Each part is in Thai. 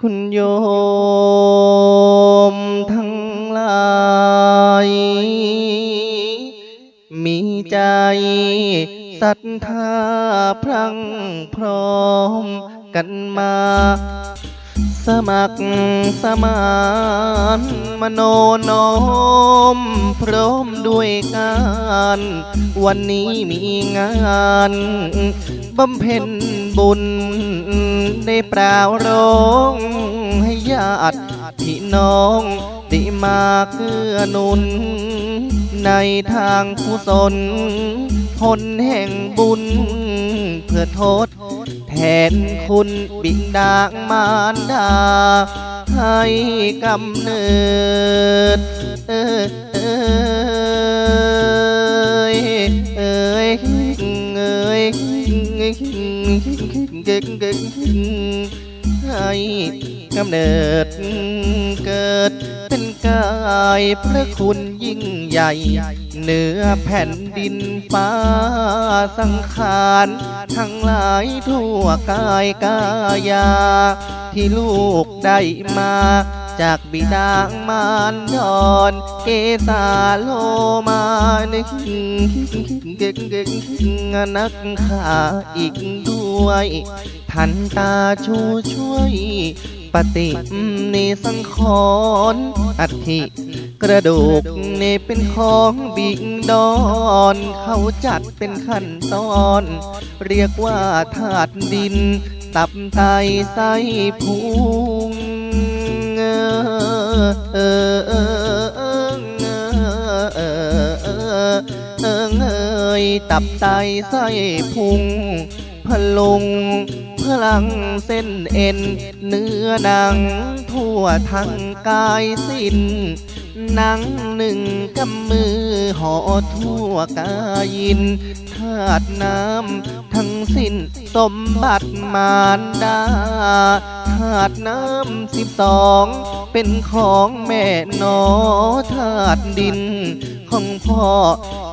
คุณโยมทั้งหลาย มีใจศรัทธาพรั่งพร้อมกันมา สมัครสมานมโนน้อมพร้อมด้วยการ วันนี้มีงานบำเพ็ญบุญ ได้เปล่าร้องให้ญาติพี่น้องได้มาเกื้อนุน ในทางกุศลผลแห่งบุญ เพื่อโทด แทนคุณบิดามารดา ให้กำเนิด เอยเอยเอยเอยให้ กำเนิดเกิดเป็นกายพระคุณยิ่งใหญ่ เหนือแผ่นดินฟ้าสังขารทั้งหลายทั่วกายกายา ที่ลูกได้มาจากบิดามารดอนเกสาโลมานึกเก่งเก่งนักขาอีกด้วย ทันตาชูช่วย ปฏิในสังขรณ์อัฐิกระดูกนี่เป็นของบิงดอนเขาจัดเป็นขั้นตอน เรียกว่าธาตุดิน ตับไตไส้พุงเออเออเออเออเออเออเออเอยตับไตไส้พุง พลุง พลังเส้นเอ็น เนื้อหนัง ทั่วทั้งกายสิ้น หนังหนึ่งกำมือห่อทั่วกายินธาตุน้ำทั้งสิ้นสมบัติมารดาธาตุน้ำสิบสองเป็นของแม่นอธาตุดิน ของพ่อ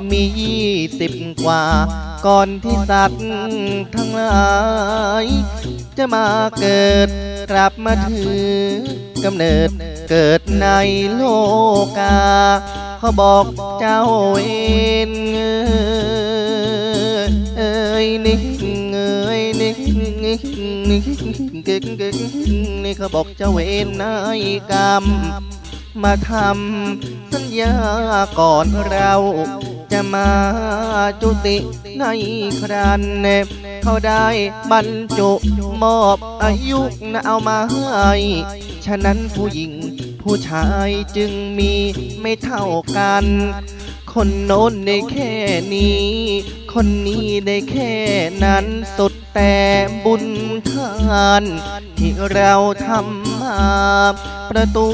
มียี่สิบกว่า ก่อนที่สัตว์ทั้งหลาย จะมาเกิดกลับมาถือกำเนิดเกิดในโลกาเขาบอกเจ้าเองเอ้ยนี่เอ้ยนี่นี่เก่งเก่งนี่เขาบอกเจ้าเวนนายกรรมมาทำสัญญาก่อนเรา จะมาจุติในครันเนบเขาได้บรรจุมอบอายุนะเอามาให้ฉะนั้นผู้หญิงผู้ชายจึงมีไม่เท่ากัน คนโน้นได้แค่นี้ คนนี้ได้แค่นั้นสุดแต่บุญทาน ที่เราทำมาประตู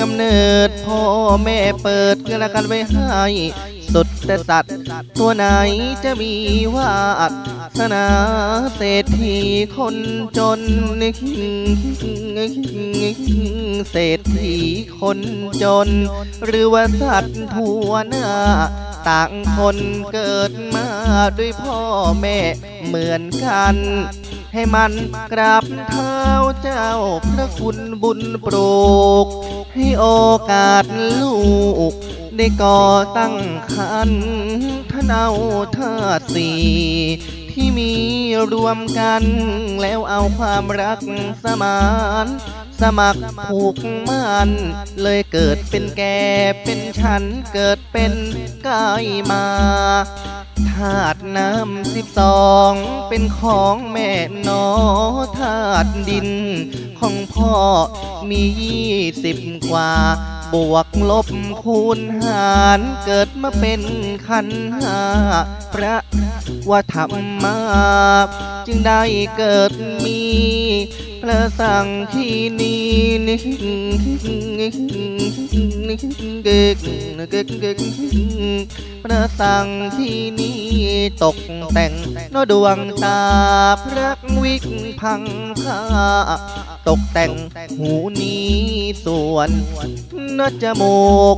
กำเนิดพ่อแม่เปิดกันละกันไว้ให้ แต่สัตว์ ตัวไหนจะมีวาสนาเศรษฐีคนจนเศรษฐีคนจน หรือว่าสัตว์ทั่วหน้าต่างคนเกิดมาด้วยพ่อแม่เหมือนกัน ให้มันกราบเท้าเจ้าพระคุณบุญโปรกให้โอกาสลูก ได้ก่อตั้งคันท่านเอาธาตุสีที่มีรวมกันแล้วเอาความรักสมาน สมัครผูกมันเลยเกิดเป็นแกเป็นฉันเกิดเป็นกายมาธาตุน้ำสิบสองเป็นของแม่นอธาตุดิน ของพ่อมียี่สิบกว่า บวกลบคูณหารเกิดมาเป็นขันธ์ห้าพระว่าธรรมา จึงได้เกิดมีพระสังคีนีนิเกกเกกเกกพระสังคีนีตกแต่งนดวงตาพระวิกพังคา ตกแต่งหูนี้ส่วนนจมูก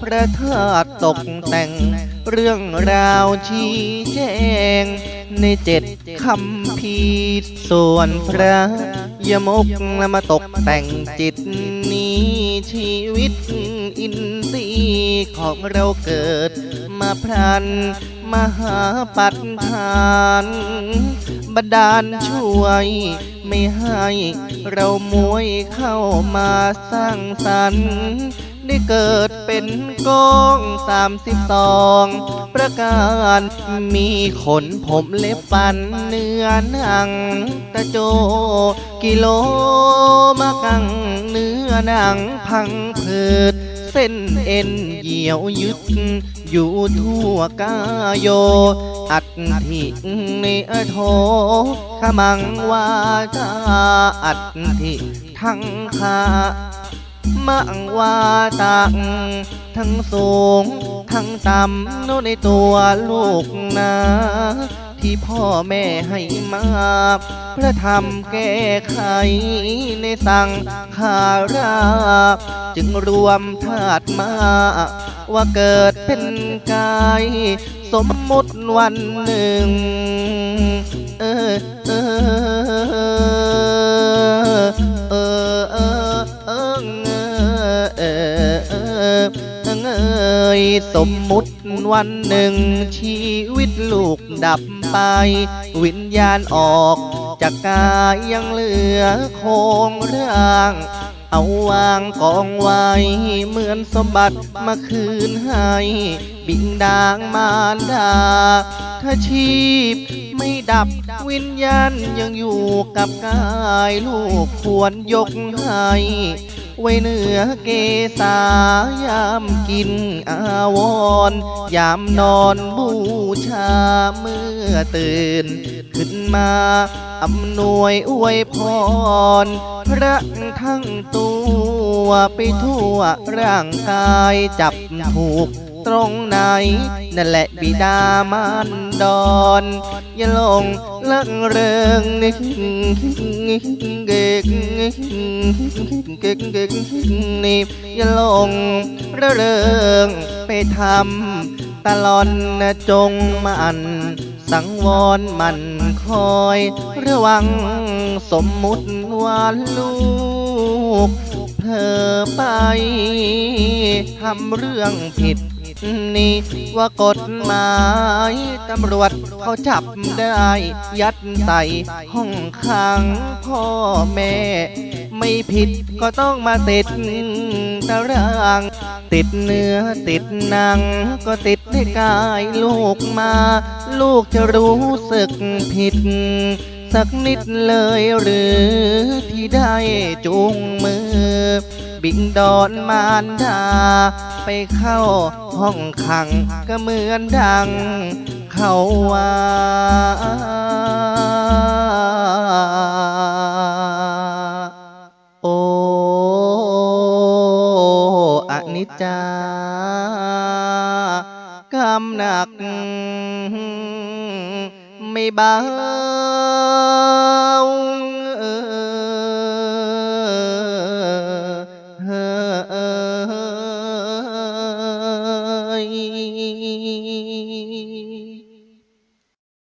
พระธาตุตกแต่ง เรื่องราวชี้แจง ในเจ็ดคำพีส่วนพระยมกแล้วมาตกแต่งจิตนี้ชีวิตอินทรีย์ของเราเกิดมาพรันมหาปัฏฐานบันดาลช่วยไม่ให้ เรามวยเข้ามาสร้างสรรค์ได้เกิดเป็นกองสามสิบสองประการมีขนผมเล็บปันเนื้อหนังตะโจ กิโลมากังเนื้อหนังพังผืดเส้นเอ็นเหี่ยวยึดอยู่ทั่วกายโย อัฐิในโทขมังวาจาอัฐิทั้งขามังวาตังทั้งสูง ทั้งต่ำโนในตัวลูกนา ที่พ่อแม่ให้มาพระธรรมแก้ไขในสังขาราจึงรวมธาตุมา ว่าเกิดเป็นกาย สมมุติวันหนึ่งเออเออเออเออเออเออเออเอยสมมุติวันหนึ่ง ชีวิตลูกดับไป วิญญาณออกจากกายยังเหลือโครงร่างเอาวางกองไว้ เหมือนสมบัติมาคืนให้ บิงดางมารดาถ้าชีพไม่ดับวิญญาณยังอยู่กับกายลูกควรยกให้ ไว้เหนือเกษายามกินอาวรยามนอนบูชาเมื่อตื่นขึ้นมา อำนวยอวยพร พระทั้งตัวไปทั่วร่างกายจับถูกตรงไหน นั่นแหละบิดามารดอนอย่าลงลังเริงนึกเก่งเก่งเก่งนี่อย่าลงระเริงไปทำตลอนนะจงมันสังวรมัน คอยระวังสมมุติว่าลูกเธอไปทำเรื่องผิดนี่ว่ากฎหมายตำรวจเขาจับได้ ยัดใส่ห้องขังพ่อแม่ ไม่ผิดก็ต้องมาติดตาราง ติดเนื้อติดหนัง ก็ติดในกายลูกมา ลูกจะรู้สึกผิด สักนิดเลยหรือที่ได้จูงมือ บิงดอนมารดา ไปเข้าห้องขังก็เหมือนดัง เขาว่า จจากำหนัก ไม่เบา